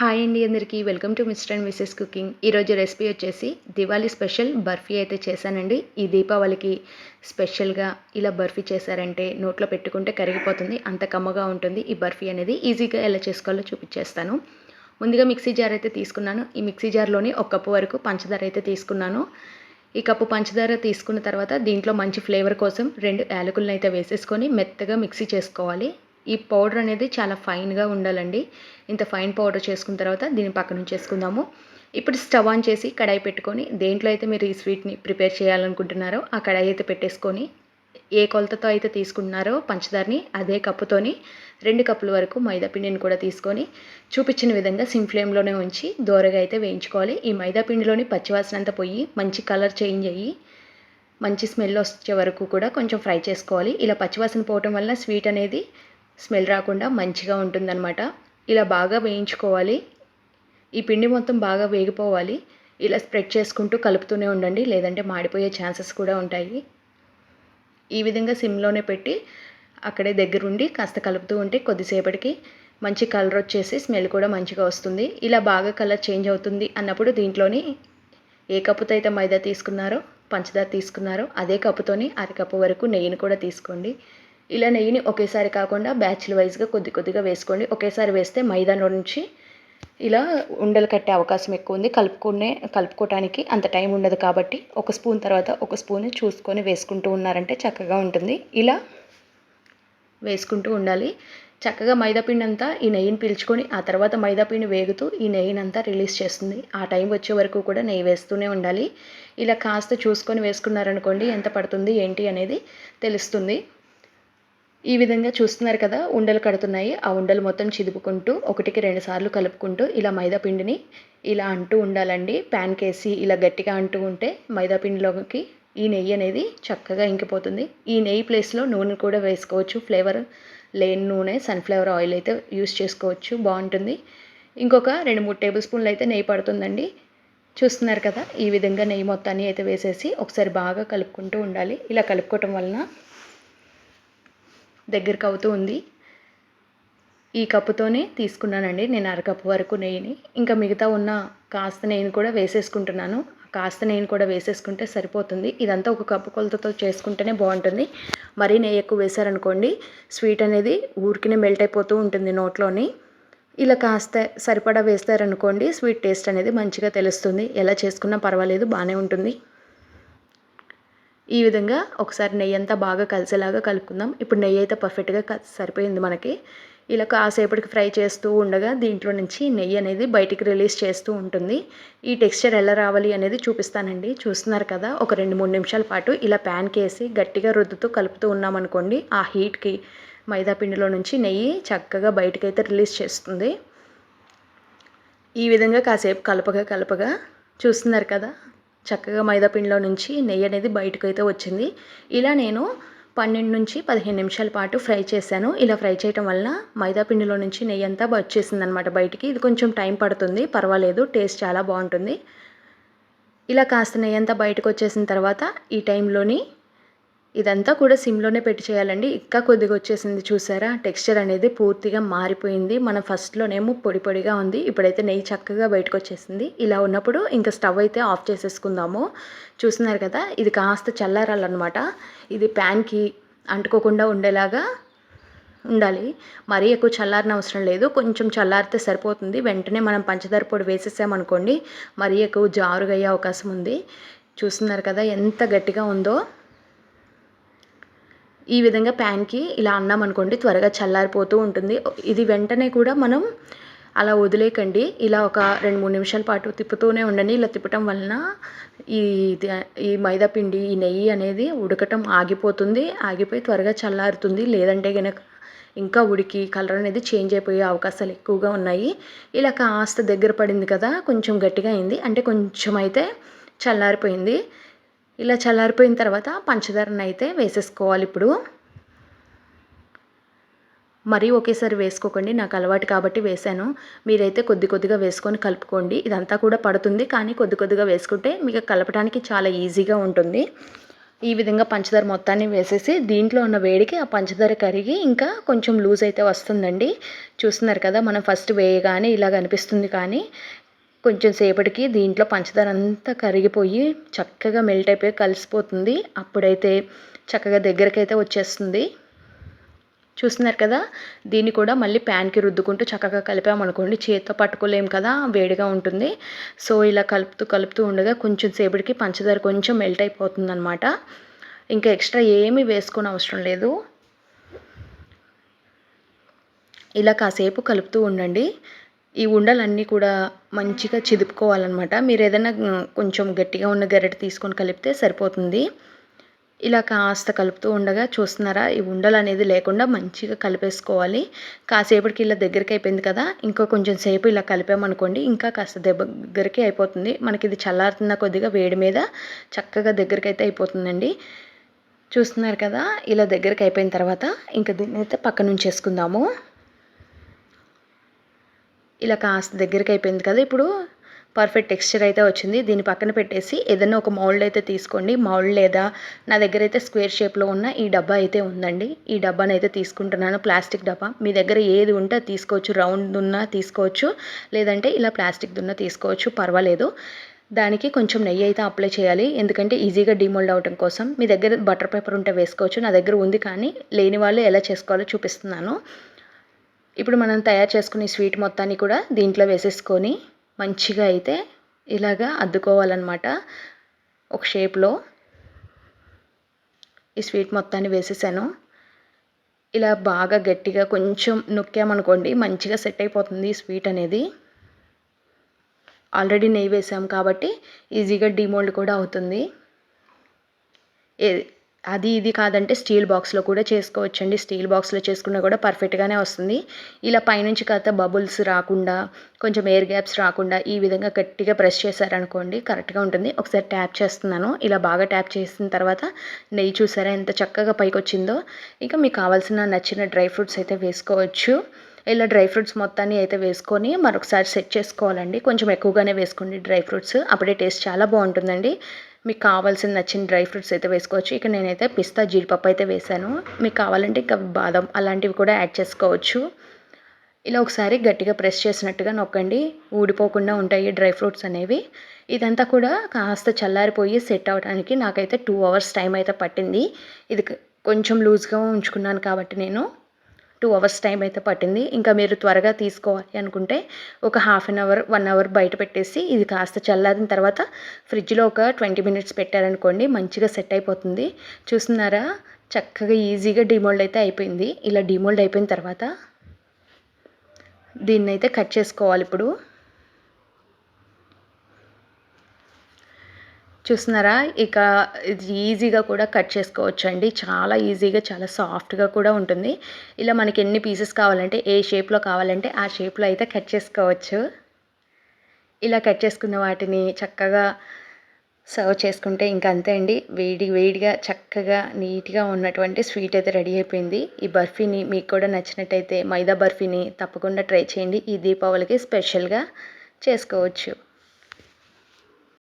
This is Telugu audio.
హాయ్ అండి అందరికీ. Welcome to mister and missus cooking ఈరోజు రెసిపీ వచ్చేసి దివాళీ స్పెషల్ బర్ఫీ అయితే చేశానండి. ఈ దీపావళికి స్పెషల్గా ఇలా బర్ఫీ చేశారంటే నోట్లో పెట్టుకుంటే కరిగిపోతుంది అంత కమ్మగా ఉంటుంది. ఈ బర్ఫీ అనేది ఈజీగా ఎలా చేసుకోవాలో చూపించేస్తాను. ముందుగా మిక్సీ జార్ అయితే తీసుకున్నాను. ఈ మిక్సీ జార్లోని ఒక కప్పు వరకు పంచదార అయితే తీసుకున్నాను. ఈ కప్పు పంచదార తీసుకున్న తర్వాత దీంట్లో మంచి ఫ్లేవర్ కోసం రెండు యాలకులను అయితే వేసేసుకొని మెత్తగా మిక్సీ చేసుకోవాలి. ఈ పౌడర్ అనేది చాలా ఫైన్గా ఉండాలండి. ఇంత ఫైన్ పౌడర్ చేసుకున్న తర్వాత దీన్ని పక్కన చేసుకుందాము ఇప్పుడు స్టవ్ ఆన్ చేసి కడాయి పెట్టుకొని దేంట్లో అయితే మీరు ఈ స్వీట్ని ప్రిపేర్ చేయాలనుకుంటున్నారో ఆ కడాయి అయితే పెట్టేసుకొని ఏ కొలతతో అయితే తీసుకుంటున్నారో పంచదారని అదే కప్పుతోని రెండు కప్పుల వరకు మైదా పిండిని కూడా తీసుకొని చూపించిన విధంగా సిమ్ ఫ్లేమ్లోనే ఉంచి దోరగా అయితే వేయించుకోవాలి. ఈ మైదా పిండిలోని పచ్చివాసన అంతా పోయి మంచి కలర్ చేంజ్ అయ్యి మంచి స్మెల్ వచ్చే వరకు కూడా కొంచెం ఫ్రై చేసుకోవాలి. ఇలా పచ్చివాసన పోవటం వల్ల స్వీట్ అనేది స్మెల్ రాకుండా మంచిగా ఉంటుందన్నమాట. ఇలా బాగా వేయించుకోవాలి. ఈ పిండి మొత్తం బాగా వేగిపోవాలి. ఇలా స్ప్రెడ్ చేసుకుంటూ కలుపుతూనే ఉండండి. లేదంటే మాడిపోయే ఛాన్సెస్ కూడా ఉంటాయి. ఈ విధంగా సిమ్లోనే పెట్టి అక్కడే దగ్గరుండి కాస్త కలుపుతూ ఉంటే కొద్దిసేపటికి మంచి కలర్ వచ్చేసి స్మెల్ కూడా మంచిగా వస్తుంది. ఇలా బాగా కలర్ చేంజ్ అవుతుంది అన్నప్పుడు దీంట్లోని ఏ కప్పుతో అయితే మైదా తీసుకున్నారో పంచదార తీసుకున్నారో అదే కప్పుతోని అరకప్పు వరకు నెయ్యిని కూడా తీసుకోండి. ఇలా నెయ్యిని ఒకేసారి కాకుండా బ్యాచ్లు వైజ్గా కొద్ది కొద్దిగా వేసుకోండి. ఒకేసారి వేస్తే మైదాలో నుంచి ఇలా ఉండలు కట్టే అవకాశం ఎక్కువ ఉంది. కలుపుకునే కలుపుకోవటానికి అంత టైం ఉండదు కాబట్టి ఒక స్పూన్ తర్వాత ఒక స్పూన్ చూసుకొని వేసుకుంటూ ఉన్నారంటే చక్కగా ఉంటుంది. ఇలా వేసుకుంటూ ఉండాలి. చక్కగా మైదాపిండి అంతా ఈ నెయ్యిని పీల్చుకొని ఆ తర్వాత మైదాపిండి వేగుతూ ఈ నెయ్యిని అంతా రిలీజ్ చేస్తుంది. ఆ టైం వచ్చే వరకు కూడా నెయ్యి వేస్తూనే ఉండాలి. ఇలా కాస్త చూసుకొని వేసుకున్నారనుకోండి ఎంత పడుతుంది ఏంటి అనేది తెలుస్తుంది. ఈ విధంగా చూస్తున్నారు కదా ఉండలు కడుతున్నాయి. ఆ ఉండలు మొత్తం చిదుపుకుంటూ ఒకటికి రెండు సార్లు కలుపుకుంటూ ఇలా మైదాపిండిని ఇలా అంటూ ఉండాలండి. ప్యాన్ కేసి ఇలా గట్టిగా అంటూ ఉంటే మైదా పిండిలోకి ఈ నెయ్యి అనేది చక్కగా ఇంకిపోతుంది. ఈ నెయ్యి ప్లేస్లో నూనె కూడా వేసుకోవచ్చు. ఫ్లేవర్ లేని నూనె సన్ఫ్లవర్ ఆయిల్ అయితే యూస్ చేసుకోవచ్చు. బాగుంటుంది. ఇంకొక రెండు మూడు టేబుల్ స్పూన్లు అయితే నెయ్యి పడుతుందండి. చూస్తున్నారు కదా ఈ విధంగా నెయ్యి మొత్తాన్ని అయితే వేసేసి ఒకసారి బాగా కలుపుకుంటూ ఉండాలి. ఇలా కలుపుకోవటం వలన దగ్గరికి అవుతూ ఉంది. ఈ కప్పుతోనే తీసుకున్నానండి. నేను అరకప్పు వరకు నెయ్యిని. ఇంకా మిగతా ఉన్న కాస్త నెయ్యిని కూడా వేసేసుకుంటున్నాను. కాస్త నెయ్యిని కూడా వేసేసుకుంటే సరిపోతుంది. ఇదంతా ఒక కప్పు కొలతతో చేసుకుంటేనే బాగుంటుంది. మరీ నెయ్యి ఎక్కువ వేశారనుకోండి స్వీట్ అనేది ఊరికినే మెల్ట్ అయిపోతూ ఉంటుంది నోట్లోని. ఇలా కాస్త సరిపడా వేస్తారనుకోండి స్వీట్ టేస్ట్ అనేది మంచిగా తెలుస్తుంది. ఎలా చేసుకున్నా పర్వాలేదు బాగానే ఉంటుంది. ఈ విధంగా ఒకసారి నెయ్యి అంతా బాగా కలిసేలాగా కలుపుకుందాం. ఇప్పుడు నెయ్యి అయితే పర్ఫెక్ట్గా సరిపోయింది మనకి. ఇలా కాసేపటికి ఫ్రై చేస్తూ ఉండగా దీంట్లో నుంచి నెయ్యి అనేది బయటికి రిలీజ్ చేస్తూ ఉంటుంది. ఈ టెక్స్చర్ ఎలా రావాలి అనేది చూపిస్తానండి. చూస్తున్నారు కదా ఒక రెండు మూడు నిమిషాల పాటు ఇలా ప్యాన్కి వేసి గట్టిగా రుద్దుతూ కలుపుతూ ఉన్నామనుకోండి ఆ హీట్కి మైదా పిండిలో నుంచి నెయ్యి చక్కగా బయటకైతే రిలీజ్ చేస్తుంది. ఈ విధంగా కాసేపు కలపగా కలపగా చూస్తున్నారు కదా చక్కగా మైదాపిండిలో నుంచి నెయ్యి అనేది బయటకు అయితే వచ్చింది. ఇలా నేను పన్నెండు నుంచి పదిహేను నిమిషాల పాటు ఫ్రై చేశాను. ఇలా ఫ్రై చేయటం వల్ల మైదాపిండిలో నుంచి నెయ్యి అంతా వచ్చేసింది అనమాట బయటికి. ఇది కొంచెం టైం పడుతుంది. పర్వాలేదు. టేస్ట్ చాలా బాగుంటుంది. ఇలా కాస్త నెయ్యి అంతా బయటకు వచ్చేసిన తర్వాత ఈ టైంలోని ఇదంతా కూడా సిమ్లోనే పెట్టి చేయాలండి. ఇంకా కొద్దిగా వచ్చేసింది చూసారా? టెక్స్చర్ అనేది పూర్తిగా మారిపోయింది. మనం ఫస్ట్లోనేమో పొడి పొడిగా ఉంది. ఇప్పుడైతే నెయ్యి చక్కగా బయటకు వచ్చేసింది ఇలా ఉన్నప్పుడు ఇంకా స్టవ్ అయితే ఆఫ్ చేసేసుకుందాము. చూస్తున్నారు కదా? ఇది కాస్త చల్లారాలన్నమాట. ఇది ప్యాన్కి అంటుకోకుండా ఉండేలాగా ఉండాలి. మరీ ఎక్కువ చల్లారిన అవసరం లేదు. కొంచెం చల్లారితే సరిపోతుంది. వెంటనే మనం పంచదార పొడి వేసేసామనుకోండి మరీ ఎక్కువ జారుగా అయ్యే అవకాశం ఉంది. చూస్తున్నారు కదా? ఎంత గట్టిగా ఉందో. ఈ విధంగా ప్యాన్కి ఇలా అన్నాం అనుకోండి త్వరగా చల్లారిపోతూ ఉంటుంది. ఇది వెంటనే కూడా మనం అలా వదిలేకండి ఇలా ఒక రెండు మూడు నిమిషాల పాటు తిప్పుతూనే ఉండండి. ఇలా తిప్పటం వలన ఈ ఈ మైదా పిండి ఈ నెయ్యి అనేది ఉడకటం ఆగిపోతుంది. ఆగిపోయి త్వరగా చల్లారుతుంది. లేదంటే కనుక ఇంకా ఉడికి కలర్ అనేది చేంజ్ అయిపోయే అవకాశాలు ఎక్కువగా ఉన్నాయి. ఇలా కాస్త దగ్గర పడింది కదా కొంచెం గట్టిగా అయింది. అంటే కొంచెం అయితే చల్లారిపోయింది. ఇలా చల్లారిపోయిన తర్వాత పంచదారను అయితే వేసేసుకోవాలి ఇప్పుడు. మరీ ఒకేసారి వేసుకోకండి నాకు అలవాటు కాబట్టి వేసాను. మీరైతే కొద్ది కొద్దిగా వేసుకొని కలుపుకోండి. ఇదంతా కూడా పడుతుంది కానీ కొద్ది కొద్దిగా వేసుకుంటే మీకు కలపడానికి చాలా ఈజీగా ఉంటుంది. ఈ విధంగా పంచదార మొత్తాన్ని వేసేసి దీంట్లో ఉన్న వేడికి ఆ పంచదార కరిగి ఇంకా కొంచెం లూజ్ అయితే వస్తుందండి. చూస్తున్నారు కదా మనం ఫస్ట్ వేయగానే ఇలాగ అనిపిస్తుంది కానీ కొంచెం సేపటికి దీంట్లో పంచదార అంతా కరిగిపోయి చక్కగా మెల్ట్ అయిపోయి కలిసిపోతుంది. అప్పుడైతే చక్కగా దగ్గరకైతే వచ్చేస్తుంది. చూస్తున్నారు కదా? దీన్ని కూడా మళ్ళీ ప్యాన్కి రుద్దుకుంటూ చక్కగా కలిపామనుకోండి. చేత్తో పట్టుకోలేం కదా? వేడిగా ఉంటుంది. సో ఇలా కలుపుతూ కలుపుతూ ఉండగా కొంచెం సేపటికి పంచదార కొంచెం మెల్ట్ అయిపోతుంది అనమాట ఇంకా ఎక్స్ట్రా ఏమీ వేసుకొని అవసరం లేదు. ఇలా కాసేపు కలుపుతూ ఉండండి. ఈ ఉండలన్నీ కూడా మంచిగా చిదుపుకోవాలన్నమాట. మీరు ఏదైనా కొంచెం గట్టిగా ఉన్న గరిటె తీసుకొని కలిపితే సరిపోతుంది. ఇలా కాస్త కలుపుతూ ఉండగా చూస్తున్నారా ఈ ఉండలు అనేది లేకుండా మంచిగా కలిపేసుకోవాలి. కాసేపటికి ఇలా దగ్గరికి అయిపోయింది కదా ఇంకా కొంచెం సేపు ఇలా కలిపామనుకోండి ఇంకా కాస్త దగ్గరికి అయిపోతుంది. మనకి ఇది చల్లారుతున్న కొద్దిగా వేడి మీద చక్కగా దగ్గరికి అయితే అయిపోతుందండి. చూస్తున్నారు కదా ఇలా దగ్గరికి అయిపోయిన తర్వాత ఇంకా దీన్ని అయితే పక్క వేసుకుందాము ఇలా కాస్త దగ్గరికి అయిపోయింది కదా. ఇప్పుడు పర్ఫెక్ట్ టెక్స్చర్ అయితే వచ్చింది. దీన్ని పక్కన పెట్టేసి ఏదైనా ఒక మౌల్డ్ అయితే తీసుకోండి. మౌల్డ్ లేదా నా దగ్గర అయితే స్క్వేర్ షేప్లో ఉన్న ఈ డబ్బా అయితే ఉందండి. ఈ డబ్బాని అయితే తీసుకుంటున్నాను. ప్లాస్టిక్ డబ్బా. మీ దగ్గర ఏది ఉంటే తీసుకోవచ్చు. రౌండ్ ఉన్నా తీసుకోవచ్చు. లేదంటే ఇలా ప్లాస్టిక్ దున్న తీసుకోవచ్చు. పర్వాలేదు. దానికి కొంచెం నెయ్యి అయితే అప్లై చేయాలి. ఎందుకంటే ఈజీగా డిమోల్డ్ అవటం కోసం. మీ దగ్గర బటర్ పేపర్ ఉంటే వేసుకోవచ్చు. నా దగ్గర ఉంది కానీ లేని వాళ్ళు ఎలా చేసుకోవాలో చూపిస్తున్నాను. ఇప్పుడు మనం తయారు చేసుకునే స్వీట్ మొత్తాన్ని కూడా దీంట్లో వేసేసుకొని మంచిగా అయితే ఇలాగా అద్దుకోవాలన్నమాట. ఒక షేప్లో ఈ స్వీట్ మొత్తాన్ని వేసేసాను. ఇలా బాగా గట్టిగా కొంచెం నొక్కామనుకోండి మంచిగా సెట్ అయిపోతుంది ఈ స్వీట్ అనేది. ఆల్రెడీ నెయ్యి వేసాం కాబట్టి ఈజీగా డిమోల్డ్ కూడా అవుతుంది. అది ఇది కాదంటే స్టీల్ బాక్స్లో కూడా చేసుకోవచ్చండి. స్టీల్ బాక్స్లో చేసుకున్నా కూడా పర్ఫెక్ట్గానే వస్తుంది. ఇలా పైనుంచి కాస్త బబుల్స్ రాకుండా కొంచెం ఎయిర్ గ్యాప్స్ రాకుండా ఈ విధంగా గట్టిగా ప్రెస్ చేశారనుకోండి కరెక్ట్గా ఉంటుంది. ఒకసారి ట్యాప్ చేస్తున్నాను. ఇలా బాగా ట్యాప్ చేసిన తర్వాత నెయ్యి చూసారా ఎంత చక్కగా పైకి వచ్చిందో ఇంకా మీకు కావాల్సిన నచ్చిన డ్రై ఫ్రూట్స్ అయితే వేసుకోవచ్చు. ఇలా డ్రై ఫ్రూట్స్ మొత్తాన్ని అయితే వేసుకొని మరొకసారి సెట్ చేసుకోవాలండి. కొంచెం ఎక్కువగానే వేసుకోండి డ్రై ఫ్రూట్స్. అప్పుడే టేస్ట్ చాలా బాగుంటుందండి. మీకు కావాల్సిన నచ్చిన డ్రై ఫ్రూట్స్ అయితే వేసుకోవచ్చు. ఇక నేనైతే పిస్తా జీడిపప్పు అయితే వేసాను మీకు కావాలంటే ఇంకా బాదం అలాంటివి కూడా యాడ్ చేసుకోవచ్చు. ఇలా ఒకసారి గట్టిగా ప్రెస్ చేసినట్టుగా నొక్కండి. ఊడిపోకుండా ఉంటాయి డ్రై ఫ్రూట్స్ అనేవి. ఇదంతా కూడా కాస్త చల్లారిపోయి సెట్ అవడానికి నాకైతే టూ అవర్స్ టైం అయితే పట్టింది. ఇది కొంచెం లూజ్గా ఉంచుకున్నాను కాబట్టి నేను. టూ అవర్స్ టైం అయితే పట్టింది. ఇంకా మీరు త్వరగా తీసుకోవాలి అనుకుంటే ఒక half an hour one hour బయట పెట్టేసి ఇది కాస్త చల్లారిన తర్వాత ఫ్రిడ్జ్లో ఒక ట్వంటీ మినిట్స్ పెట్టారనుకోండి మంచిగా సెట్ అయిపోతుంది. చూస్తున్నారా? చక్కగా ఈజీగా డిమోల్డ్ అయితే అయిపోయింది. ఇలా డిమోల్డ్ అయిపోయిన తర్వాత దీన్ని అయితే కట్ చేసుకోవాలి ఇప్పుడు. చూస్తున్నారా? ఇక ఇది ఈజీగా కూడా కట్ చేసుకోవచ్చు అండి చాలా ఈజీగా చాలా సాఫ్ట్గా కూడా ఉంటుంది. ఇలా మనకి ఎన్ని పీసెస్ కావాలంటే ఏ షేప్లో కావాలంటే ఆ షేప్లో అయితే కట్ చేసుకోవచ్చు. ఇలా కట్ చేసుకున్న వాటిని చక్కగా సర్వ్ చేసుకుంటే ఇంకా అంతే అండి. వేడి వేడిగా చక్కగా నీట్గా ఉన్నటువంటి స్వీట్ అయితే రెడీ అయిపోయింది. ఈ బర్ఫీని మీకు కూడా నచ్చినట్టయితే మైదా బర్ఫీని తప్పకుండా ట్రై చేయండి. ఈ దీపావళికి స్పెషల్గా చేసుకోవచ్చు.